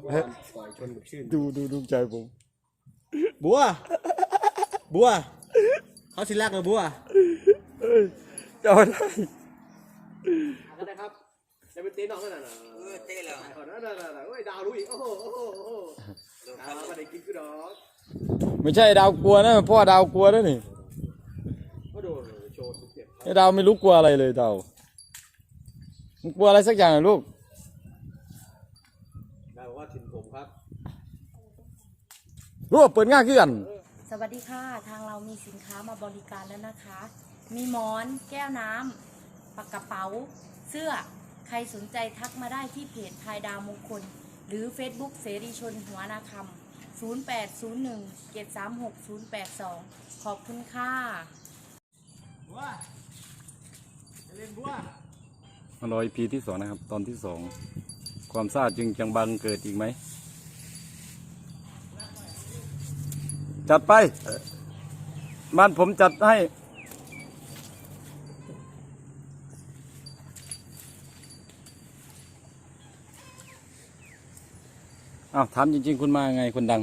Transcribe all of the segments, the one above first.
เมื่อวานปล่อยชนกับชื่นดูดูดูใจผม บัว บัว เขาสิลากเลยบัวเอ้ยเจ้าได้ก็ได้ครับจะเป็นตีนอกนั่นน่ะเออเต้แล้วขอนั่นน่ะน่ะโอ้ยดาวรู้อีกโอ้โหโอ้โหโอ้โหดาวมาได้กินกูดอกไม่ใช่ดาวกลัวนะพ่อดาวกลัวนะนี่ก็โดนโชว์ทุกเก็บไอ้ดาวไม่รู้กลัวอะไรเลยดาวมึงกลัวอะไรสักอย่างเหรอลูก ดาวบอกว่าถิ่นผมครับ รู้ว่าเปิดง่ายขึ้นกันสวัสดีค่ะ ทางเรามีสินค้ามาบริการแล้วนะคะ มีหมอน แก้วน้ำปากกระเป๋า เสื้อ ใครสนใจทักมาได้ที่เพจพายดาวมงคล หรือ Facebook เสรีชนหัวนาคำ0801 736 082 ขอบคุณค่ะบัวจะเล่นบัวมารออีพีที่สองนะครับ ตอนที่สอง ความซ่าจึงจังบังเกิดอีกไหม จัดไป บ้านผมจัดให้ อ้าว ถามจริง ๆ คุณมาไงคนดัง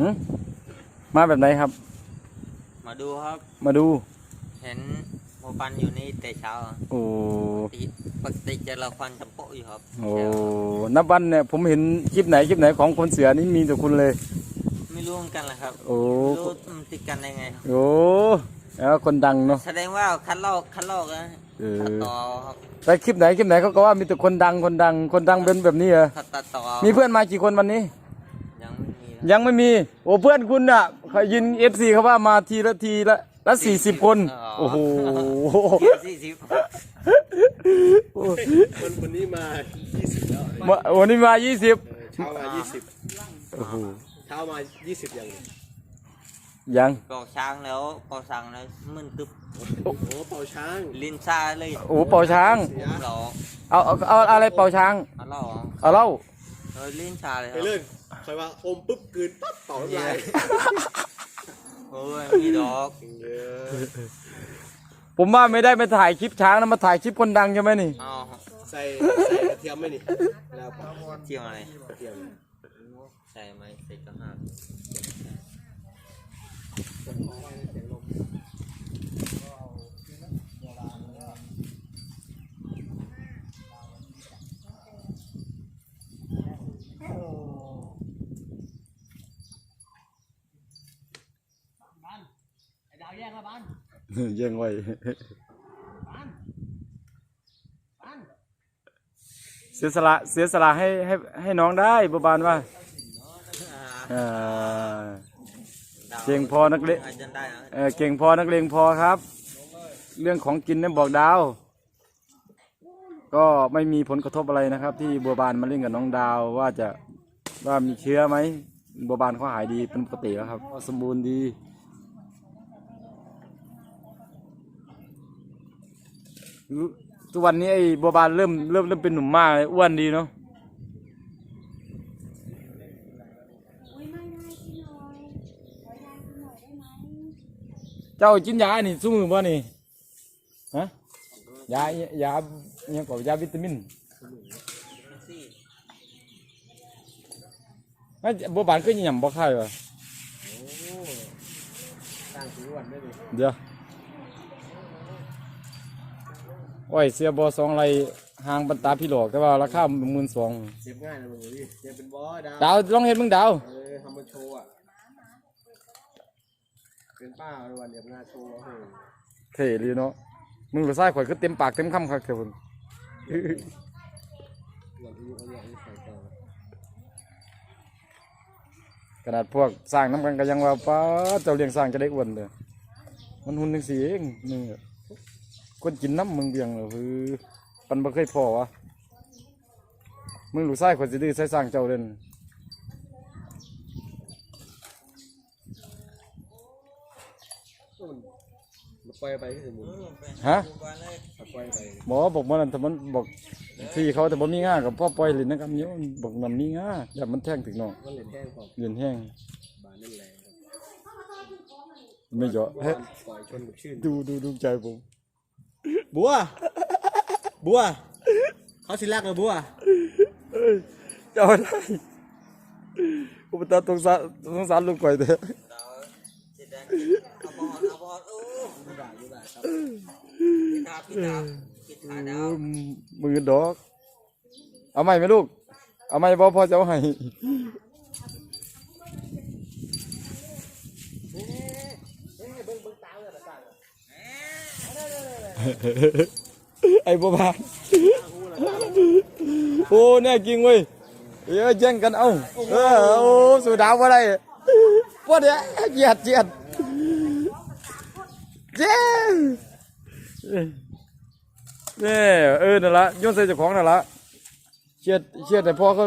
หึมาแบบไหนครับ มาดูครับ มาดู เห็นโมปันอยู่นี่แต่เช้าโอ้ ปกติปกติจะละครจำโปะอยู่ครับโอ้ นับวันเนี่ยผมเห็นคลิปไหนคลิปไหนของคนเสือนี่มีแต่คุณเลยไม่ รู้เหมือนกันแหละครับโอ้ไม่รู้มันติดกันได้ไงครับโอ้แล้วคนดังเนาะ แสดงว่าคัดลอกคัดลอกนะเออ ตัดต่อครับแต่คลิปไหนคลิปไหนเขาก็ว่ามีแต่คนดังคนดังคนดังเป็นแบบนี้เหรอถ้าตัดต่อมีเพื่อนมากี่คนวันนี้ ยังไม่มีครับยังไม่มี โอ้เพื่อนคุณอะเขายินเอฟซีเขาว่ามาทีละทีละละสี่สิบคน โอ้โห สี่สิบคนคนนี้มา 20 แล้วมาวันนี้มายี่สิบเออเช้ามา 20โอ้โห เช้ามา20อย่างยังเป่าช้างแล้วเป่าช้างแล้วมึนตึบโอ้โหเป่าช้างลิ้นชาเลยโอ้เป่าช้างผมเหรอเอาเอาเอาอะไรเป่าช้างเอาเหล่าเอาเหล้าเออลิ้นชาเลยคไปรับเลื่อนคอยว่าอมปุ๊บกลืนปั๊บเป่าน้ำลายโอ้ยมีดอกเยอะผมว่าไม่ได้มาถ่ายคลิปช้างนะมาถ่ายคลิปคนดังใช่ไหมนี่เอาใส่ใส่กระเทียมไหมนี่แล้วเปล่าเที่ยวอะไรกระเทียม ใส่ไหมใส่กระหังดาวแย่งละบ้านเยังไว้ เสียสละเสียสละให้ให้ให้น้องได้บาบานว่าเออเก่งพอนักเลงเออเก่งพอนักเลงพอครับ เรื่องของกินเนี่ยบอกดาว ก็ไม่มีผลกระทบอะไรนะครับ ที่บัวบานมาเล่นกับน้องดาวว่าจะว่ามีเชื้อไหมบัวบานเขาหายดีเป็นปกติแล้วครับสมบูรณ์ดีรู้ ทุกวันนี้ไอ้บัวบานเริ่มเริ่มเริ่มเป็นหนุ่มมากเลยอ้วนดีเนาะอุ้ยไม่ได้พี่น้อยขอยาพี่หน่อยได้ไหมเจ้ากินยานี่สู้มือบ่นี่ฮะยายาเนี่ยก็ยาวิตามินสี่ไอ้บัวบานก็ยังบ่ค่ายวะสร้างสีวันได้ดิเดี๋ยว โอ้ยเสียบอสองไรห่างบรรตาพี่หลอกแต่ว่าราคาหมื่นสองเจ็บง่ายนะมึงดิเจ็บเป็นบอสดาวดาวลองเห็นมึงดาวเออทำมาโชว์อะเป็นป้าในวันเดียวหน้าโชว์โอ้โหเท่ดีเนาะมึงไปใส่ข่อยก็เต็มปากเต็มคำครับเถอะมึงอย่างที่เขาเรียกนี่ใส่ต่อขนาดพวกสร้างน้ำกันก็ยังว่าป้าดเจ้าเลี้ยงสร้างจะได้อ้วนเลยมันหุ่นจังสีเองมึงอะ คนกินน้ำมึงเบียงเหรอคือปันบ่เคยพอวะมึงลูกไส้ข่อยสิดื้อใส่สร้างเจ้าเด่นมันมันปล่อยไปที่สมุนฮะมันปล่อยไปหมอบอกมันแต่มันบอกที่เขาแต่บ่มีง่ากับพ่อปล่อยเลินนะครับเนี้ยบอกมันมีง่าอย่ามันแท่งถึงน้องมันเหรียญแห้งพอเลียนแห้งบานนั่นแหละไม่เจาะเฮ้ยปล่อยชนกับชื่นดูดูดูใจผม บัว บัว เขาสิลากเลยบัวเอ้ยจะเอาได้อุปตาตรงสารสงสารลูกก่อยเถอะดาวเจ็ดแดงเอาบอลเอาบอลโอ้ยด่าอยู่ด่าครับพี่ดาวพี่ดาวพี่ดาวดาวมือดอก เอาไหมไหมลูก เอาไหมพ่อพ่อจะเอาให้ ไอ้บัวบานโอ้แน่จริงเว้ยเอ้ยแย่งกันเอ้าเออโอ้สูดาวอะไรพวกเนี้ยเหยียดเหยียดเย้เนี่ยเออนั่นละโยนใส่เจ้าของนั่นละเชียดเชียดแต่พ่อเขา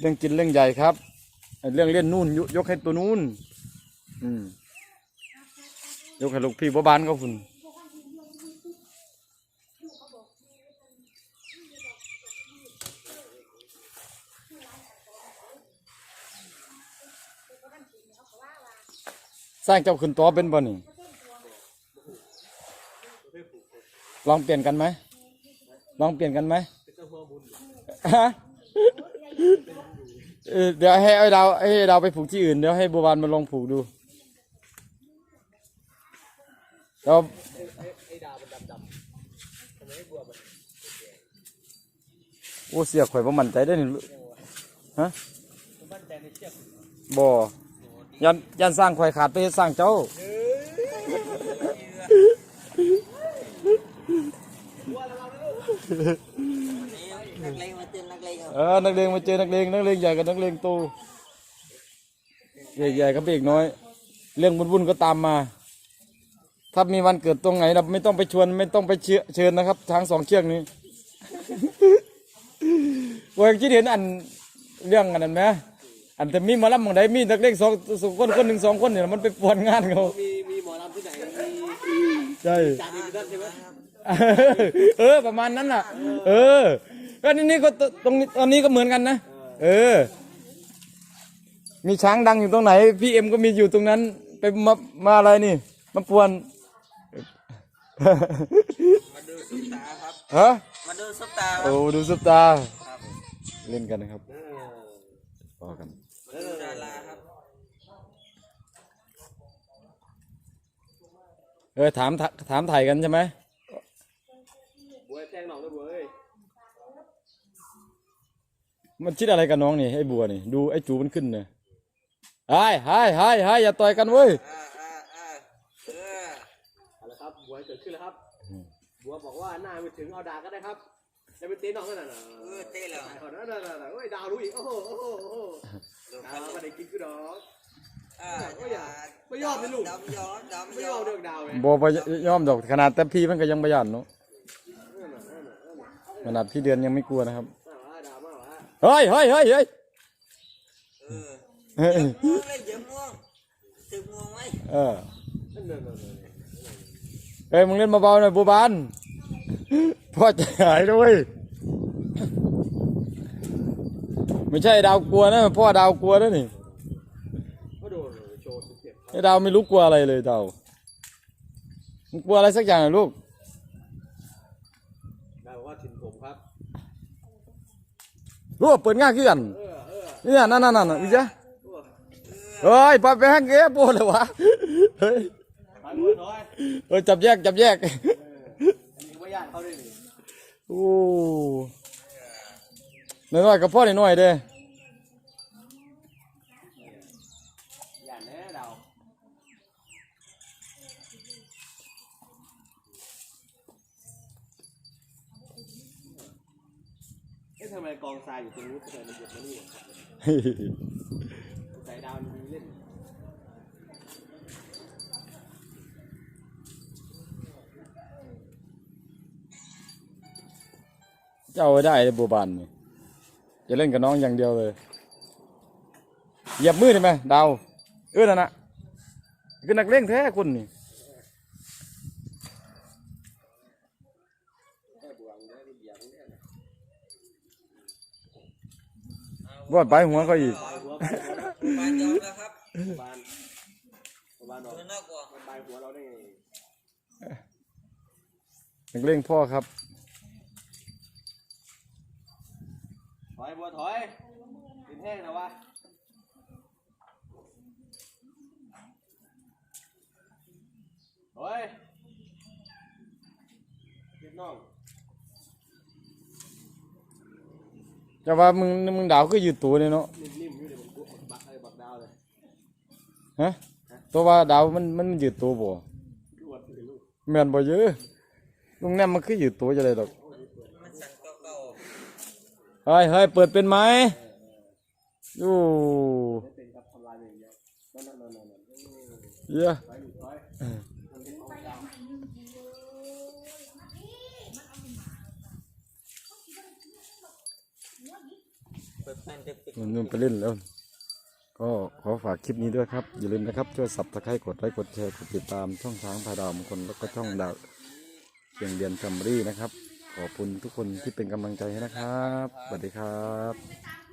เรื่องกินเรื่องใหญ่ครับ เรื่องเล่นนู่นยกยกให้ตัวนู่นอืม ยกให้ลูกพี่บัวบานเขาฝุ่นสร้างเจ้าขึ้นตัวเป็นบ่นี่ลองเปลี่ยนกันไหมลองเปลี่ยนกันไหมฮะ เออเดี๋ยวให้ไอ้ดาวให้ไอ้ดาวไปผูกที่อื่นเดี๋ยวให้บัวบานมาลองผูกดูแล้วโอ้เสียข่อยบ่มั่นใจได้อนี่ฮะบ่ยันยันสร้างข่อยขาดไปเฮ็ดสร้างเจ้า นักเลงมา เตือนนักเลงเอาเออนักเลงมาเจอนักเลงนักเลงใหญ่กับนักเลงโตใหญ่ๆกับเบกน้อย เรื่องวุ่นๆก็ตามมา ถ้ามีวันเกิดตรงไหนเราไม่ต้องไปชวนไม่ต้องไปเชิญเชิญนะครับทางสองเชือกนี้ว่าคิดเห็นอันเรื่องอันนั้นไหมอันแต่มีหมาลำบางใดมีนักเลงสองสองคนคนหนึ่งสองคนเนี่ยมันไปปวนงานเขามีมีหมอลำที่ไหนมีใช่จานนี้นั่นใช่ไหมเออประมาณนั้นน่ะ เออ ก็นี่นี่ก็ตตรงนี้ตอนนี้ก็เหมือนกันนะ เออ มีช้างดังอยู่ตรงไหน พี่เอ็มก็มีอยู่ตรงนั้น ไปมามาอะไรนี่ มาปวนมาดูซุปตาครับฮะมาดูซุปตาครัโอ้บดูซุปตาครับเล่นกันนะครับพอกันมาดูดาราครับเออถามถาถามถ่ายกันใช่ไหม บัวแจ้งหน่องด้วยบัวเอ้ย มันคิดอะไรกับน้องนี่ไอ้บัวนี่ ดูไอ้จูมันขึ้นเนี่ยไอ้ไอ้ไอ้ไอ้อย่าต่อยกันเว้ยอ่าอ่าอ่าเออเอาละครับบัวเกิดขึ้นแล้วครับ บัวบอกว่าหน้าไม่ถึงเอาดาก็ได้ครับจะไปตีน้องกันน่ะนะเออเต้แล้วขอนั่นน่ะน่ะโอ้ยดาวรู้อีกโอ้โหโอ้โหโอ้โหดูดาคัวนไม่ได้กินคือดอก อ่าไม่อยากไม่ยอมเลยลูก ดำยอมดำไม่ยยออมมเรื่องดาวไงบัวบ่ยอมดอกขนาดแต่พี่มันก็ยังประหยัดเนาะขนาดพี่เดือนยังไม่กลัวนะครับ เฮ้ยเฮ้ยเฮ้ยเฮ้ยเออเฮ้ยม่วงเลยเดี๋ยวม่วงถึงม่วงไหมเออนั่นนั่นนั่นนั่นเฮ้ยมึงเล่นเบาๆหน่อยบัวบานพ่อใจหายด้วยไม่ใช่ดาวกลัวนะพ่อดาวกลัวนะนี่ดนโชว์เจ็บไอ้ดาวไม่รู้กลัวอะไรเลยดาวมึงกลัวอะไรสักอย่างลูกดาวว่าถิ่นผมครับ รู้ว่าเปิดง่ายขึ้นกันเออเออเนี่ยนั่นนั่นนั่นวิจ้ะตัวเฮ้ยไปไปห้างเก๊ปวดเลยวะเฮ้ยไปบัวน้อยเฮ้ยจับแยกจับแยกอันนี้ก็ไม่ยากเขาด้วยนี่โอ้น้อยๆกับพ่อน้อยๆเด้ กองทรายอยู่ตรงนู้นทำไมมันหยดมานี่สายดาวมันเล่นจะเอาไว้ได้เลยบัวบานนี่จะเล่นกับน้องอย่างเดียวเลยเหยียบมือได้ไหมดาวเออนั่นน่ะคือนักเล่งแท้คุณนี่ ว่าไปหัวเขาอีก บานยอมแล้วครับบานบ้านดอกเดินน่ากลัวบ้านายหัวเราได้ไงนักเลงพ่อครับ ถอยบัวถอยกินแห้งนะวะถอยกินน้อง จะว่ามึงมึงดาวก็อยืดตัวเนี่ยเนาะนิ่มๆอยู่เลยผมกลัวบักไอ้บักดาวเลยฮะตัวว่าดาวมันมันยืดตัวบ่เลยลูกแม่นบ่เยอะลุงแนมมันคือยืดตัวจะได้ดอกเฮ้ยเฮ้ยเปิดเป็นไหมอยู่เยอย่างเดียวนั่นนั่นนั่นนั่น เหี้ย ถอยลูกถอยมันเป็นของดาว ๆเปิดแป้ นเด็กมันนู่นไปเล่นแล้ว ก็ขอฝากคลิปนี้ด้วยครับ อย่าลืมนะครับ ช่วยสับตะไคร้กดไลค์ กดแชร์ กดติดตามช่องทางพาดาวมงคลแล้วก็ช่องดาวเชียงเดียนกัมรี่นะครับ ขอบคุณทุกคนที่เป็นกำลังใจให้นะครับสวัสดีครับ